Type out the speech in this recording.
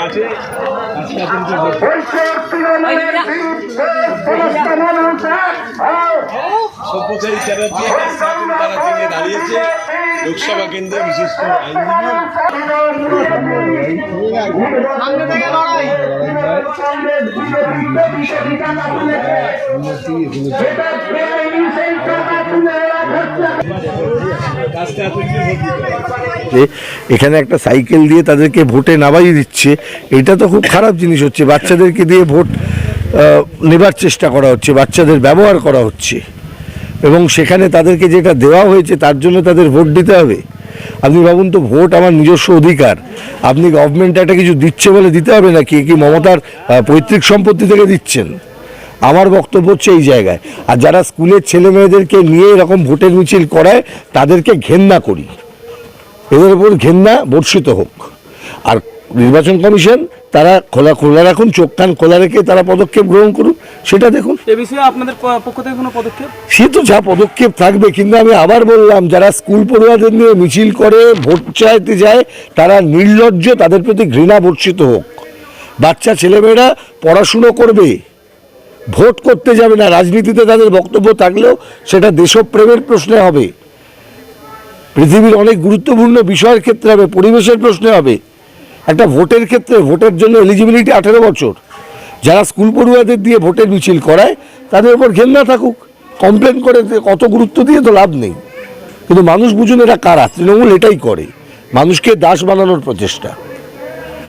কাছে। সভ্যচারী চ্যাটার্জি তারা চিনে দাঁড়িয়েছে লোকসভা কেন্দ্রে বিশিষ্ট আইনজীবী। যে এখানে একটা সাইকেল দিয়ে তাদেরকে ভোটে নামাই দিচ্ছে, এটা তো খুব খারাপ জিনিস হচ্ছে। বাচ্চাদেরকে দিয়ে ভোট নেবার চেষ্টা করা হচ্ছে, বাচ্চাদের ব্যবহার করা হচ্ছে। এবং সেখানে তাদেরকে যেটা দেওয়া হয়েছে, তার জন্য তাদের ভোট দিতে হবে। আপনি ভাবুন তো, ভোট আমার নিজস্ব অধিকার। আপনি গভর্নমেন্ট একটা কিছু দিচ্ছে বলে দিতে হবে না, কি কি মমতার পৈতৃক সম্পত্তি থেকে দিচ্ছেন? আমার বক্তব্য হচ্ছে এই জায়গায়। আর যারা স্কুলের ছেলে মেয়েদেরকে নিয়ে এরকম ভোটের মিছিল করায় তাদেরকে ঘেন্না করি। এদের উপর ঘেন্না বর্ষিত হোক। আর নির্বাচন কমিশন তারা খোলা খোলা রাখুন চোখ কান খোলা রেখে তারা পদক্ষেপ গ্রহণ করুন। সেটা দেখুন। এ বিষয়ে আপনাদের পক্ষ থেকে কোনো পদক্ষেপ? সে তো যা পদক্ষেপ থাকবে কিন্তু আমি আবার বললাম যারা স্কুল পড়ুয়াদের নিয়ে মিছিল করে ভোট চাইতে যায় তারা নির্লজ্জ তাদের প্রতি ঘৃণা বর্ষিত হোক। বাচ্চা ছেলেমেয়েরা পড়াশুনো করবে। ভোট করতে যাবে না, রাজনীতিতে তাদের বক্তব্য থাকলেও সেটা দেশপ্রেমের প্রশ্নে হবে। পৃথিবীর অনেক গুরুত্বপূর্ণ বিষয়ের ক্ষেত্রে হবে, পরিবেশের প্রশ্নে হবে। একটা ভোটের ক্ষেত্রে ভোটের জন্য এলিজিবিলিটি আঠেরো বছর। যারা স্কুল পড়ুয়াদের দিয়ে ভোটের মিছিল করায়, তাদের উপর ঘেন্না থাকুক। কমপ্লেন করে কত গুরুত্ব দিয়ে তো লাভ নেই। কিন্তু মানুষ বুঝুন এটা কারা, তৃণমূল এটাই করে। মানুষকে দাস বানানোর প্রচেষ্টা।